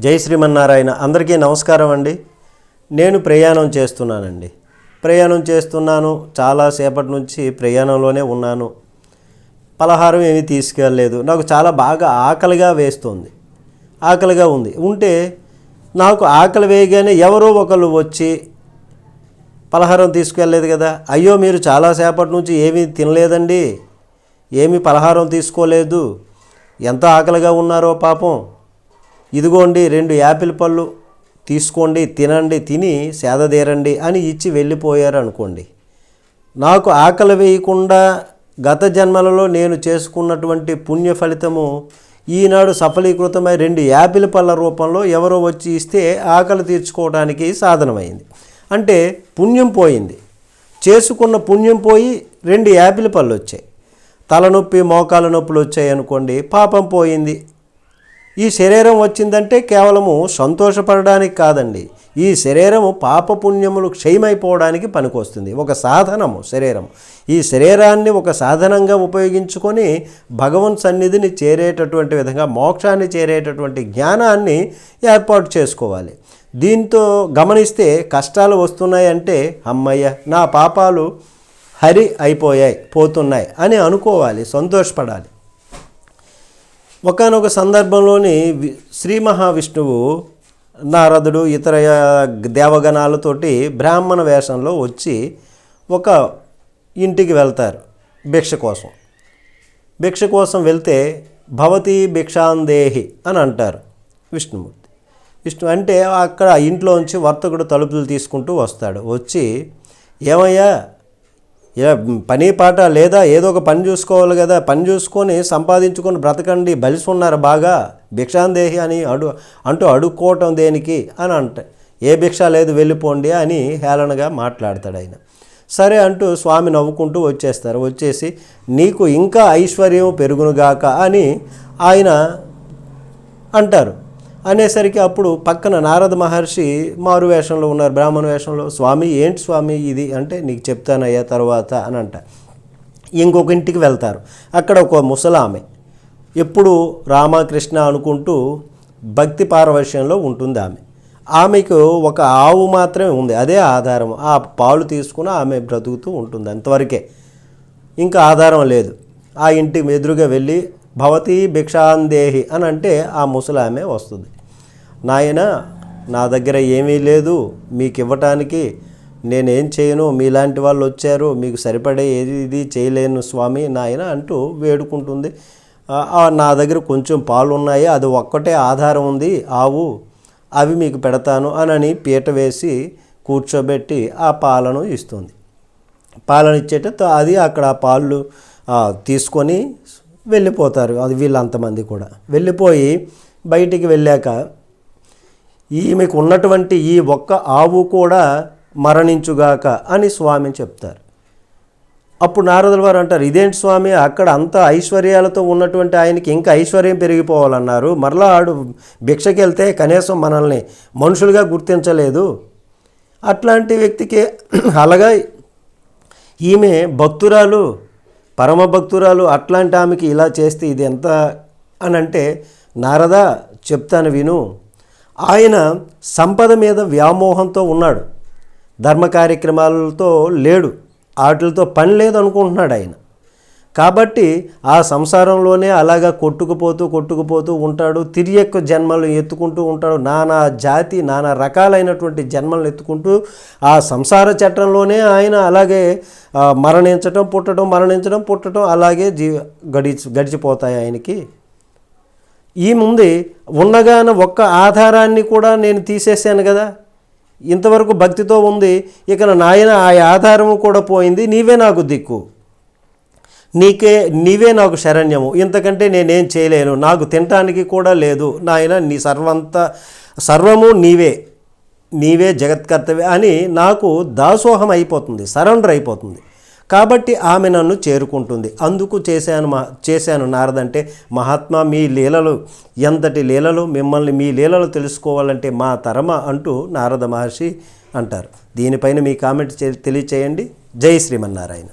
జై శ్రీమన్నారాయణ. అందరికీ నమస్కారం అండి. నేను ప్రయాణం చేస్తున్నానండి. ప్రయాణం చేస్తున్నాను. చాలాసేపటి నుంచి ప్రయాణంలోనే ఉన్నాను. పలహారం ఏమీ తీసుకెళ్ళలేదు. నాకు చాలా బాగా ఆకలిగా వేస్తుంది. ఆకలిగా ఉంది. ఉంటే నాకు ఆకలి వేయగానే ఎవరో ఒకరు వచ్చి పలహారం తీసుకెళ్ళలేదు కదా. అయ్యో మీరు చాలాసేపటి నుంచి ఏమీ తినలేదండి. ఏమీ పలహారం తీసుకోలేదు. ఎంత ఆకలిగా ఉన్నారో పాపం. ఇదిగోండి రెండు యాపిల్ పళ్ళు తీసుకోండి తినండి తిని సేదదీరండి అని ఇచ్చి వెళ్ళిపోయారు అనుకోండి నాకు ఆకలి వేయకుండా గత జన్మలలో నేను చేసుకున్నటువంటి పుణ్య ఫలితము ఈనాడు సఫలీకృతమై రెండు యాపిల్ పళ్ళ రూపంలో ఎవరో వచ్చి ఇస్తే ఆకలి తీర్చుకోవడానికి సాధనమైంది. అంటే పుణ్యం పోయింది. చేసుకున్న పుణ్యం పోయి రెండు యాపిల్ పళ్ళు వచ్చాయి. తలనొప్పి మోకాల నొప్పులు వచ్చాయి అనుకోండి పాపం పోయింది. ఈ శరీరం వచ్చిందంటే కేవలము సంతోషపడడానికి కాదండి. ఈ శరీరము పాపపుణ్యములు క్షయమైపోవడానికి పనికొస్తుంది. ఒక సాధనము శరీరం ఈ శరీరాన్ని ఒక సాధనంగా ఉపయోగించుకొని భగవన్ సన్నిధిని చేరేటటువంటి విధంగా మోక్షాన్ని చేరేటటువంటి జ్ఞానాన్ని ఏర్పాటు చేసుకోవాలి. దీంతో గమనిస్తే కష్టాలు వస్తున్నాయంటే అమ్మయ్య నా పాపాలు హరి అయిపోయాయి పోతున్నాయి అని అనుకోవాలి సంతోషపడాలి. ఒకనొక సందర్భంలోని వి- శ్రీ మహావిష్ణువు నారదుడు ఇతర దేవగణాలతోటి బ్రాహ్మణ వేషంలో వచ్చి ఒక ఇంటికి వెళ్తారు భిక్ష కోసం. భిక్ష కోసం వెళ్తే భవతి భిక్షాందేహి అని అంటారు విష్ణుమూర్తి. విష్ణు అంటే అక్కడ ఇంట్లోంచి వర్తకుడు తలుపులు తీసుకుంటూ వస్తాడు. వచ్చి ఏమయ్యా పని పాట లేదా ఏదో ఒక పని చూసుకోవాలి కదా పని చూసుకొని సంపాదించుకొని బ్రతకండి బలిసి ఉన్నారు బాగా భిక్షాందేహి అని అడు అంటూ అడుక్కోవటం దేనికి అని అంట ఏ భిక్ష లేదు వెళ్ళిపోండి అని హేళనగా మాట్లాడతాడు ఆయన. సరే అంటూ స్వామి నవ్వుకుంటూ వచ్చేస్తారు. వచ్చేసి నీకు ఇంకా ఐశ్వర్యం పెరుగునుగాక అని ఆయన అంటారు. అనేసరికి అప్పుడు పక్కన నారద మహర్షి మారు వేషంలో ఉన్నారు బ్రాహ్మణ వేషంలో. స్వామి ఏంటి స్వామి ఇది? అంటే నీకు చెప్తానయ్యా తర్వాత అని అంట. ఇంకొక ఇంటికి వెళ్తారు. అక్కడ ఒక ముసలామె. ఎప్పుడు రామకృష్ణ అనుకుంటూ భక్తి పారవశ్యంలో ఉంటుంది ఆమె. ఆమెకు ఒక ఆవు మాత్రమే ఉంది. అదే ఆధారం. ఆ పాలు తీసుకుని ఆమె బ్రతుకుతూ ఉంటుంది అంతవరకే. ఇంకా ఆధారం లేదు. ఆ ఇంటికి ఎదురుగా వెళ్ళి భవతి భిక్షాందేహి అని అంటే ఆ ముసలామె వస్తుంది. నాయన నా దగ్గర ఏమీ లేదు. మీకు ఇవ్వటానికి నేనేం చేయను? మీలాంటి వాళ్ళు వచ్చారు. మీకు సరిపడే ఏది ఇది చేయలేను స్వామి నాయన అంటూ వేడుకుంటుంది. నా దగ్గర కొంచెం పాలు ఉన్నాయి అది ఒక్కటే ఆధారం ఉంది. ఆవు అవి మీకు పెడతాను అని పీట వేసి కూర్చోబెట్టి ఆ పాలను ఇస్తుంది. పాలను ఇచ్చేట అది అక్కడ ఆ పాలు తీసుకొని వెళ్ళిపోతారు. అది వీళ్ళంతమంది కూడా. వెళ్ళిపోయి బయటికి వెళ్ళాక ఈమెకు ఉన్నటువంటి ఈ ఒక్క ఆవు కూడా మరణించుగాక అని స్వామి చెప్తారు. అప్పుడు నారదుల వారు అంటారు ఇదేంటి స్వామి? అక్కడ అంత ఐశ్వర్యాలతో ఉన్నటువంటి ఆయనకి ఇంకా ఐశ్వర్యం పెరిగిపోవాలన్నారు. మరలా ఆడు భిక్షకి వెళ్తే కనీసం మనల్ని మనుషులుగా గుర్తించలేదు. అట్లాంటి వ్యక్తికి అలాగా ఈమె భక్తురాలు పరమ భక్తురాలు అట్లాంటి ఆమెకి ఇలా చేస్తే ఇది ఎంత అని అంటే నారద చెప్తాను విను. ఆయన సంపద మీద వ్యామోహంతో ఉన్నాడు. ధర్మ కార్యక్రమాలతో లేడు. వాటితో పని లేదు అనుకుంటున్నాడు ఆయన. కాబట్టి ఆ సంసారంలోనే అలాగా కొట్టుకుపోతూ కొట్టుకుపోతూ ఉంటాడు. తిరియక్క జన్మలు ఎత్తుకుంటూ ఉంటాడు. నానా జాతి నానా రకాలైనటువంటి జన్మలను ఎత్తుకుంటూ ఆ సంసార చట్టంలోనే ఆయన అలాగే మరణించటం పుట్టడం మరణించడం పుట్టడం అలాగే జీ గడిచి గడిచిపోతాయి ఆయనకి. ఈ ముందు ఉన్నగాన ఒక్క ఆధారాన్ని కూడా నేను తీసేసాను కదా. ఇంతవరకు భక్తితో ఉంది ఇక నాయన ఆ ఆధారము కూడా పోయింది నీవే నాకు దిక్కు. నీకే నీవే నాకు శరణ్యము. ఇంతకంటే నేనేం చేయలేను నాకు తినటానికి కూడా లేదు. నాయన నీ సర్వంత సర్వము నీవే నీవే జగత్కర్తవే అని నాకు దాసోహం అయిపోతుంది సరెండర్ అయిపోతుంది. కాబట్టి ఆమె నన్ను చేరుకుంటుంది. అందుకు చేశాను మా చేశాను నారదంటే మహాత్మా మీ లీలలు ఎంతటి లీలలు? మిమ్మల్ని మీ లీలలు తెలుసుకోవాలంటే మా తరమ అంటూ నారద మహర్షి అంటారు. దీనిపైన మీ కామెంట్ తెలియచేయండి. జై శ్రీమన్నారాయణ.